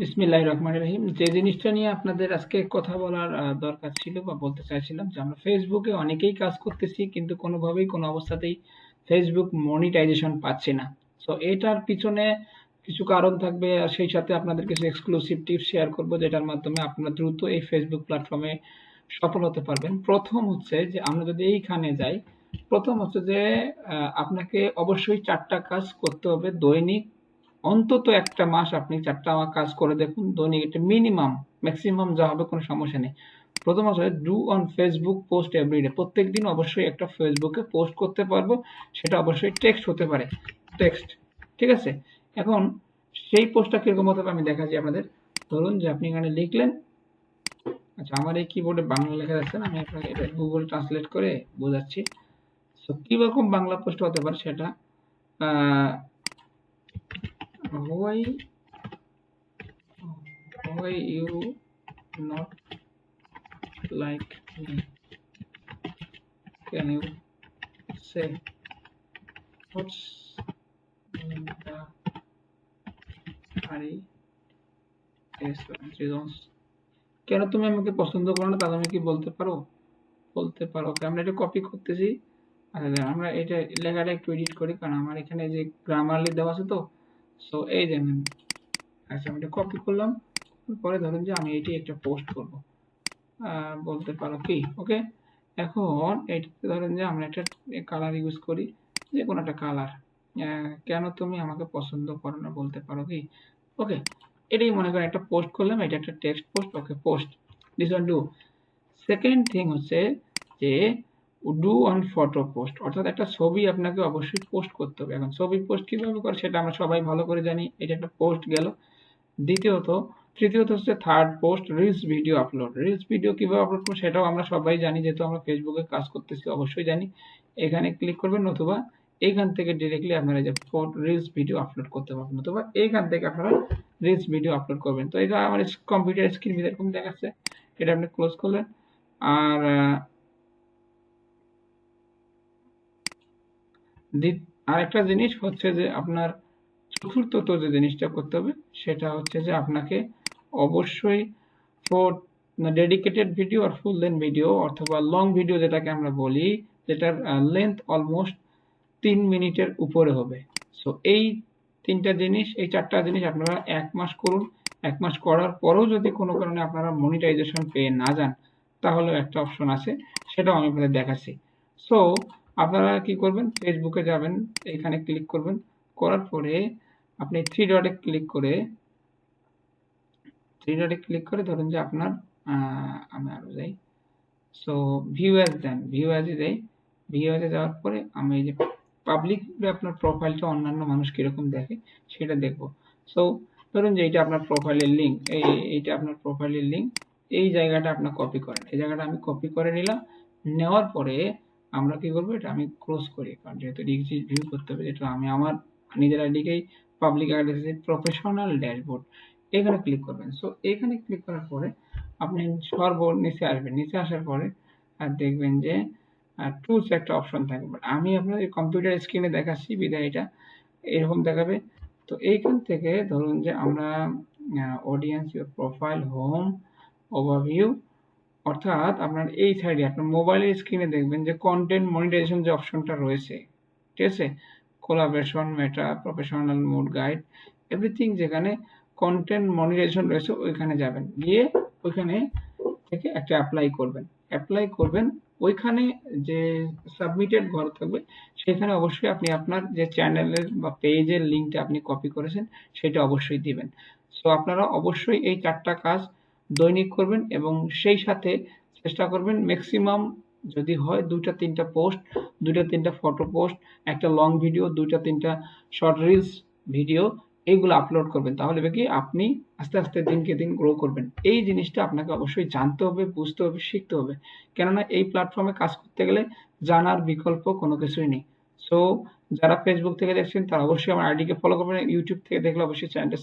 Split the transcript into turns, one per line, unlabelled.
বিসমিল্লাহির রহমানির রহিম। যে জিনিসটা নিয়ে আপনাদের আজকে কথা বলার দরকার ছিল বা বলতে চাইছিলাম যে আমরা ফেসবুকে অনেকেই কাজ করতেছি কিন্তু কোনোভাবেই কোনো অবস্থাতেই ফেসবুক মনিটাইজেশন পাচ্ছি না। সো এটার পিছনে কিছু কারণ থাকবে আর সেই সাথে আপনাদের কিছু এক্সক্লুসিভ টিপস শেয়ার করব যেটার মাধ্যমে আপনারা দ্রুত এই ফেসবুক প্ল্যাটফর্মে সফল হতে পারবেন। প্রথম হচ্ছে যে আমরা যদি এইখানে যাই, প্রথম হচ্ছে যে আপনাকে অবশ্যই চারটা কাজ করতে হবে দৈনিক অন্তত একটা মাস আপনি চারটা আমার কাজ করে দেখুন, দৈনিক এটা মিনিমাম ম্যাক্সিমাম যা হবে কোনো সমস্যা নেই। প্রথম হচ্ছে do on Facebook post every day প্রত্যেক দিন অবশ্যই একটা ফেসবুকে পোস্ট করতে পারব, সেটা অবশ্যই টেক্সট হতে পারে। টেক্সট ঠিক আছে? এখন সেই পোস্টটা কীরকম হতে আমি দেখাচ্ছি আপনাদের। ধরুন যে আপনি এখানে লিখলেন আচ্ছা আমার এই কিবোর্ডে বাংলা লেখা যাচ্ছে না, আমি আপনাকে এটা গুগল ট্রান্সলেট করে বোঝাচ্ছি। সো কীরকম বাংলা পোস্ট হতে পারে সেটা? Why why you not like me? Can you say what's in the hurry yes reasons কেন তুমি আমাকে পছন্দ করো না তাহলে আমি কি বলতে পারো? বলতে পারো। ওকে আমরা এটা কপি করতেছি। আমরা এটা লেখাটা একটু এডিট করি, কারণ আমার এখানে যে গ্রামারলি দেওয়া আছে তো সো এই যে আমি আচ্ছা আমি এটা কপি করলাম পরে ধরেন যে আমি এটি একটা পোস্ট করব। বলতে পারো কি? ওকে এখন এটাতে ধরেন যে আমরা একটা কালার ইউজ করি, যে কোনো একটা কালার কেন তুমি আমাকে পছন্দ করো না বলতে পারো কি? ওকে এটাই মনে করেন একটা পোস্ট করলাম, এটা একটা text post okay post this one do second thing হচ্ছে যে ডু অন ফটো পোস্ট অর্থাৎ একটা ছবি আপনাকে অবশ্যই পোস্ট করতে হবে। এখন ছবি পোস্ট কীভাবে করে সেটা আমরা সবাই ভালো করে জানি। এটা একটা পোস্ট গেল। দ্বিতীয়ত, তৃতীয়ত হচ্ছে third post reels video upload reels video কীভাবে আপলোড করব সেটাও আমরা সবাই জানি। যেহেতু আমরা ফেসবুকে কাজ করতেছি, অবশ্যই জানি। এখানে ক্লিক করবেন, নতুবা এইখান থেকে ডিরেক্টলি আপনারা যে রিলস ভিডিও আপলোড করতে পারবেন। নতুবা এইখান থেকে আপনারা রিলস ভিডিও আপলোড করবেন। তো এটা আমার কম্পিউটার স্ক্রিন এরকম দেখাচ্ছে। এটা আপনি ক্লোজ করলেন। আর আরেকটা জিনিস হচ্ছে যে আপনার চতুর্থত যে জিনিসটা করতে হবে, সেটা হচ্ছে যে আপনাকে অবশ্যই ফর ডেডিকেটেড ভিডিও আর ফুল লেন্থ ভিডিও অথবা লং ভিডিও যেটাকে আমরা বলি, যেটার লেন্থ অলমোস্ট তিন মিনিটের উপরে হবে। সো এই তিনটা জিনিস, এই চারটা জিনিস আপনারা এক মাস করুন। এক মাস করার পরেও যদি কোনো কারণে আপনারা মনিটাইজেশন পেয়ে না যান, তাহলেও একটা অপশন আছে, সেটাও আমি আপনাদের দেখাচ্ছি। সো আপনারা কি করবেন? ফেসবুকে যাবেন, এখানে ক্লিক করবেন। করার পরে আপনি থ্রি ডটে ক্লিক করে থ্রি ডটে ক্লিক করে ধরুন যে আপনার আমি আরও যাই। So view as then view অ্যাজে যাই। ভিউ অ্যাজে যাওয়ার পরে আমি এই যে পাবলিক আপনার প্রোফাইলটা অন্যান্য মানুষ কীরকম দেখে সেটা দেখব। সো ধরুন যে এইটা আপনার প্রোফাইলের লিঙ্ক এই, এইটা আপনার প্রোফাইলের লিঙ্ক এই জায়গাটা আপনার কপি করেন। এই জায়গাটা আমি কপি করে নিলাম। নেওয়ার পরে আমরা কি করব? এটা আমি ক্লোজ করি। কারণ যেহেতু ডিগ্রি ভিউ করতে হবে যেটা আমি আমার নিজের আইডিকেই পাবলিক আইডি প্রফেশনাল ড্যাশবোর্ড এখানে ক্লিক করবেন। সো এখানে ক্লিক করার পরে আপনি সর্ব নিচে আসবেন। নিচে আসার পরে আর দেখবেন যে টুলস একটা অপশন থাকবে। আমি আপনাদের কম্পিউটার স্ক্রিনে দেখাচ্ছি, বিদায়, এটা এরকম দেখাবে। তো এইখান থেকে ধরুন যে আমরা অডিয়েন্স প্রোফাইল হোম ওভারভিউ অর্থাৎ আপনার এই সাইডে আপনার মোবাইলের স্ক্রিনে দেখবেন যে কন্টেন্ট মনিটাইজেশন যে অপশনটা রয়েছে, ঠিক আছে? Collaboration Meta professional mode guide everything যেখানে কন্টেন্ট মনিটাইজেশন রয়েছে ওইখানে যাবেন। গিয়ে ওইখানে থেকে একটা অ্যাপ্লাই করবেন। অ্যাপ্লাই করবেন, ওইখানে যে সাবমিটেড ঘর থাকবে, সেখানে অবশ্যই আপনি আপনার যে চ্যানেলের বা পেজের লিঙ্কটা আপনি কপি করেছেন, সেটা অবশ্যই দিবেন। সো আপনারা অবশ্যই এই চারটা কাজ দৈনিক করবেন এবং সেই সাথে চেষ্টা করবেন ম্যাক্সিমাম যদি হয় দুইটা তিনটা পোস্ট দুইটা তিনটা ফটো পোস্ট একটা লং ভিডিও দুইটা তিনটা শর্ট রিলস ভিডিও এইগুলো আপলোড করবেন। তাহলে কি আপনি আস্তে আস্তে দিনকে দিন গ্রো করবেন। এই জিনিসটা আপনাকে অবশ্যই জানতে হবে, বুঝতে হবে, শিখতে হবে। কেননা এই প্ল্যাটফর্মে কাজ করতে গেলে জানার বিকল্প কোনো কিছুই নেই। সো যারা ফেসবুক থেকে দেখছেন তারা অবশ্যই আমার আইডিকে ফলো করবেন ইউটিউব থেকে দেখলে অবশ্যই চ্যানেলটা